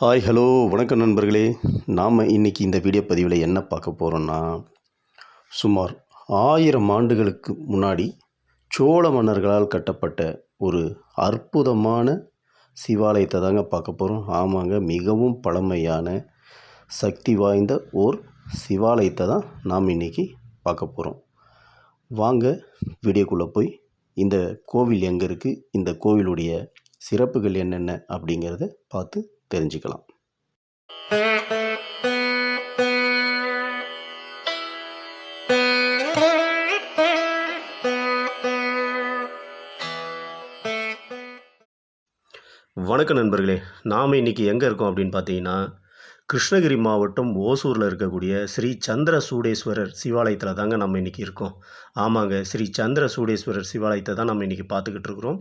Hi hello வணக்கம் நண்பர்களே. நாம் இன்றைக்கி இந்த வீடியோ பதிவில் என்ன பார்க்க போகிறோன்னா சுமார் ஆயிரம் ஆண்டுகளுக்கு முன்னாடி சோழ மன்னர்களால் கட்டப்பட்ட ஒரு அற்புதமான சிவாலயத்தை தாங்க பார்க்க போகிறோம் ஆமாங்க மிகவும் பழமையான சக்தி வாய்ந்த ஓர் சிவாலயத்தை தான் நாம் இன்றைக்கி பார்க்க போகிறோம் வாங்க வீடியோக்குள்ளே போய் இந்த கோவில் எங்கே இருக்குது இந்த கோவிலுடைய சிறப்புகள் என்னென்ன அப்படிங்கிறத பார்த்து தெரிஞ்சுக்கலாம். வணக்கம் நண்பர்களே நாம் இன்றைக்கி எங்கே இருக்கோம் அப்படின்னு பார்த்தீங்கன்னா கிருஷ்ணகிரி மாவட்டம் ஓசூரில் இருக்கக்கூடிய ஸ்ரீ சந்திர சூடேஸ்வரர் சிவாலயத்தில் தாங்க நம்ம இன்றைக்கி இருக்கோம். ஆமாங்க ஸ்ரீ சந்திர சூடேஸ்வரர் சிவாலயத்தை தான் நம்ம இன்றைக்கி பார்த்துக்கிட்டு இருக்கிறோம்.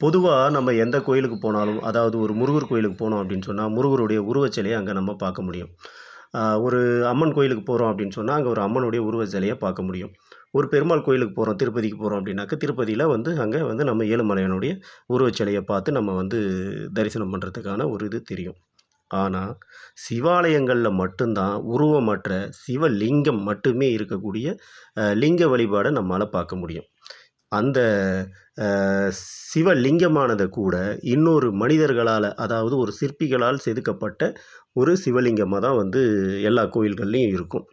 பொதுவாக நம்ம எந்த கோயிலுக்கு போனாலும் அதாவது ஒரு முருகர் கோயிலுக்கு போனோம் அப்படின்னு சொன்னால் முருகருடைய உருவச்சிலையை அங்கே நம்ம பார்க்க முடியும். ஒரு அம்மன் கோயிலுக்கு போகிறோம் அப்படின்னு சொன்னால் அங்கே ஒரு அம்மனுடைய உருவச்சிலையை பார்க்க முடியும். ஒரு பெருமாள் கோயிலுக்கு போகிறோம் திருப்பதிக்கு போகிறோம் அப்படின்னாக்கா திருப்பதியில் வந்து அங்கே வந்து நம்ம ஏழுமலையனுடைய உருவச்சிலையை பார்த்து நம்ம வந்து தரிசனம் பண்ணுறதுக்கான ஒரு இது தெரியும். ஆனால் சிவாலயங்களில் மட்டும்தான் உருவமற்ற சிவலிங்கம் மட்டுமே இருக்கக்கூடிய லிங்க வழிபாடை நம்மளால் பார்க்க முடியும். அந்த சிவலிங்கமானது சிவலிங்கமானதை கூட இன்னொரு மனிதர்களால் அதாவது ஒரு சிற்பிகளால் செதுக்கப்பட்ட ஒரு சிவலிங்கமாக தான் வந்து எல்லா கோயில்கள்லேயும் இருக்கும்.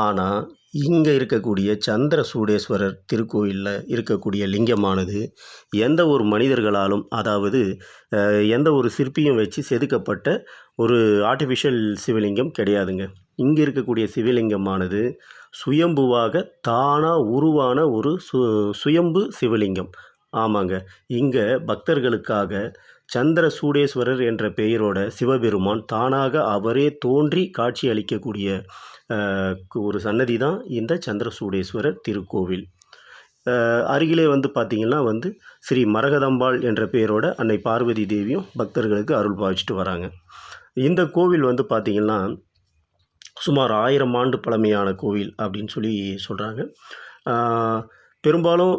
ஆனால் இங்கே இருக்கக்கூடிய சந்திர சூடேஸ்வரர் திருக்கோயிலில் இருக்கக்கூடிய லிங்கமானது எந்த ஒரு மனிதர்களாலும் அதாவது எந்த ஒரு சிற்பியும் வச்சு செதுக்கப்பட்ட ஒரு ஆர்டிஃபிஷியல் சிவலிங்கம் கிடையாதுங்க. இங்கே இருக்கக்கூடிய சிவலிங்கமானது சுயம்புவாக தானாக உருவான ஒரு சு சுயம்பு சிவலிங்கம். ஆமாங்க. இங்கே பக்தர்களுக்காக சந்திர சூடேஸ்வரர் என்ற பெயரோட சிவபெருமான் தானாக அவரே தோன்றி காட்சி அளிக்கக்கூடிய ஒரு சன்னதி தான் இந்த சந்திர சூடேஸ்வரர் திருக்கோவில் அருகிலே வந்து பார்த்திங்கன்னா வந்து ஸ்ரீ மரகதம்பாள் என்ற பெயரோட அன்னை பார்வதி தேவியும் பக்தர்களுக்கு அருள் பாவிச்சிட்டு வராங்க. இந்த கோவில் வந்து பார்த்திங்கன்னா சுமார் ஆயிரம் ஆண்டு பழமையான கோவில் அப்படின்னு சொல்லி சொல்கிறாங்க பெரும்பாலும்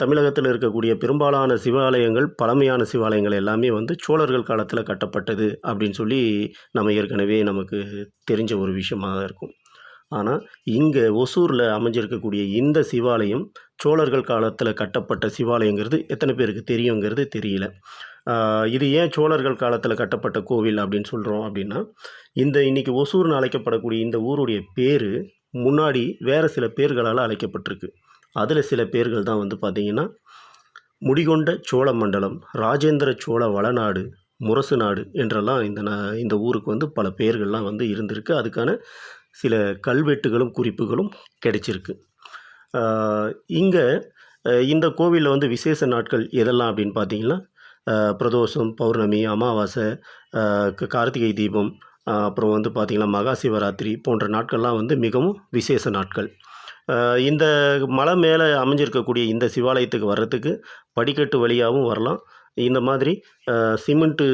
தமிழகத்தில் இருக்கக்கூடிய பெரும்பாலான சிவாலயங்கள் பழமையான சிவாலயங்கள் எல்லாமே வந்து சோழர்கள் காலத்தில் கட்டப்பட்டது அப்படின்னு சொல்லி நம்ம ஏற்கனவே நமக்கு தெரிஞ்ச ஒரு விஷயமாக இருக்கும். ஆனால் இங்கே ஒசூரில் அமைஞ்சிருக்கக்கூடிய இந்த சிவாலயம் சோழர்கள் காலத்தில் கட்டப்பட்ட சிவாலயங்கிறது எத்தனை பேருக்கு தெரியுங்கிறது தெரியல. இது ஏன் சோழர்கள் காலத்தில் கட்டப்பட்ட கோவில் அப்படின்னு சொல்கிறோம் அப்படின்னா இந்த இன்னைக்கு ஒசூர்னு அழைக்கப்படக்கூடிய இந்த ஊருடைய பேர் முன்னாடி வேறு சில பேர்களால் அழைக்கப்பட்டிருக்கு. அதில் சில பேர்கள் தான் வந்து பார்த்திங்கன்னா முடிகொண்ட சோழ மண்டலம் ராஜேந்திர சோழ வளநாடு முரசு நாடு என்றெல்லாம் இந்த ந- இந்த ஊருக்கு வந்து பல பெயர்கள்லாம் வந்து இருந்திருக்கு. அதுக்கான சில கல்வெட்டுகளும் குறிப்புகளும் கிடைச்சிருக்கு. இங்கே இந்த கோவிலில் வந்து விசேஷ நாட்கள் எதெல்லாம் அப்படின்னு பார்த்தீங்கன்னா பிரதோஷம் பௌர்ணமி அமாவாசை கார்த்திகை தீபம் அப்புறம் வந்து பார்த்திங்கன்னா மகா சிவராத்திரி போன்ற நாட்கள்லாம் வந்து மிகவும் விசேஷ நாட்கள். இந்த மலை மேலே அமைஞ்சிருக்கக்கூடிய இந்த சிவாலயத்துக்கு வர்றதுக்கு படிக்கட்டு வழியாகவும் வரலாம். இந்த மாதிரி சிமெண்ட்டு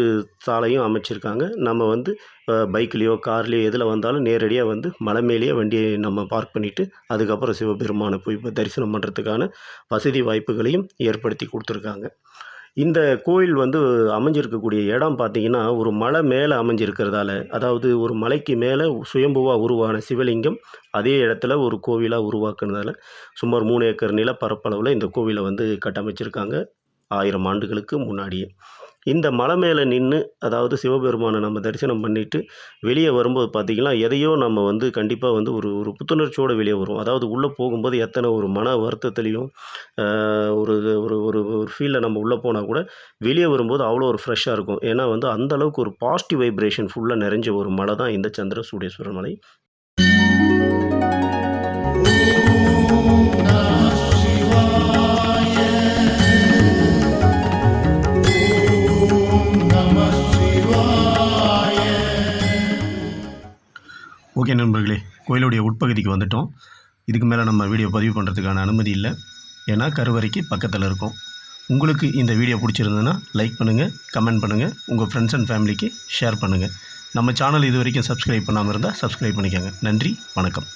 சாலையும் அமைச்சிருக்காங்க. நம்ம வந்து பைக்லேயோ கார்லேயோ எதில் வந்தாலும் நேரடியாக வந்து மலை மேலேயே வண்டியை நம்ம பார்க் பண்ணிவிட்டு அதுக்கப்புறம் சிவபெருமானை போய் தரிசனம் பண்ணுறதுக்கான வசதி வாய்ப்புகளையும் ஏற்படுத்தி கொடுத்துருக்காங்க. இந்த கோயில் வந்து அமைஞ்சிருக்கக்கூடிய இடம் பார்த்திங்கன்னா ஒரு மலை மேலே அமைஞ்சிருக்கிறதால அதாவது ஒரு மலைக்கு மேலே சுயம்புவாக உருவான சிவலிங்கம் அதே இடத்துல ஒரு கோவிலாக உருவாக்குனதால சுமார் மூணு ஏக்கர் நிலப்பரப்பளவில் இந்த கோவிலை வந்து கட்டமைச்சிருக்காங்க. ஆயிரம் ஆண்டுகளுக்கு முன்னாடியே. இந்த மலை மேலே நின்று அதாவது சிவபெருமானை நம்ம தரிசனம் பண்ணிவிட்டு வெளியே வரும்போது பார்த்திங்கன்னா எதையோ நம்ம வந்து கண்டிப்பாக வந்து ஒரு ஒரு புத்துணர்ச்சியோடு வெளியே வரும் அதாவது உள்ளே போகும்போது எத்தனை ஒரு மன வருத்தத்துலேயும் ஒரு ஒரு ஒரு ஒரு ஃபீலில் நம்ம உள்ளே போனால் கூட வெளியே வரும்போது அவ்வளோ ஒரு ஃப்ரெஷ்ஷாக இருக்கும். ஏன்னா வந்து அந்தளவுக்கு ஒரு பாசிட்டிவ் வைப்ரேஷன் ஃபுல்லாக நிறைஞ்ச ஒரு மலை தான் இந்த சந்திர சூடேஸ்வரர் மலை. ஓகே நண்பர்களே கோயிலுடைய உட்பகுதிக்கு வந்துட்டோம். இதுக்கு மேலே நம்ம வீடியோ பதிவு பண்ணுறதுக்கான அனுமதி இல்லை. ஏன்னா கருவறைக்கு பக்கத்தில் இருக்கும். உங்களுக்கு இந்த வீடியோ பிடிச்சிருந்ததுன்னா லைக் பண்ணுங்கள் கமெண்ட் பண்ணுங்கள் உங்கள் ஃப்ரெண்ட்ஸ் அண்ட் ஃபேமிலிக்கு ஷேர் பண்ணுங்கள் நம்ம சேனல் இது வரைக்கும் சப்ஸ்கிரைப் பண்ணாமல் இருந்தால் சப்ஸ்கிரைப் பண்ணிக்கோங்க. நன்றி வணக்கம்.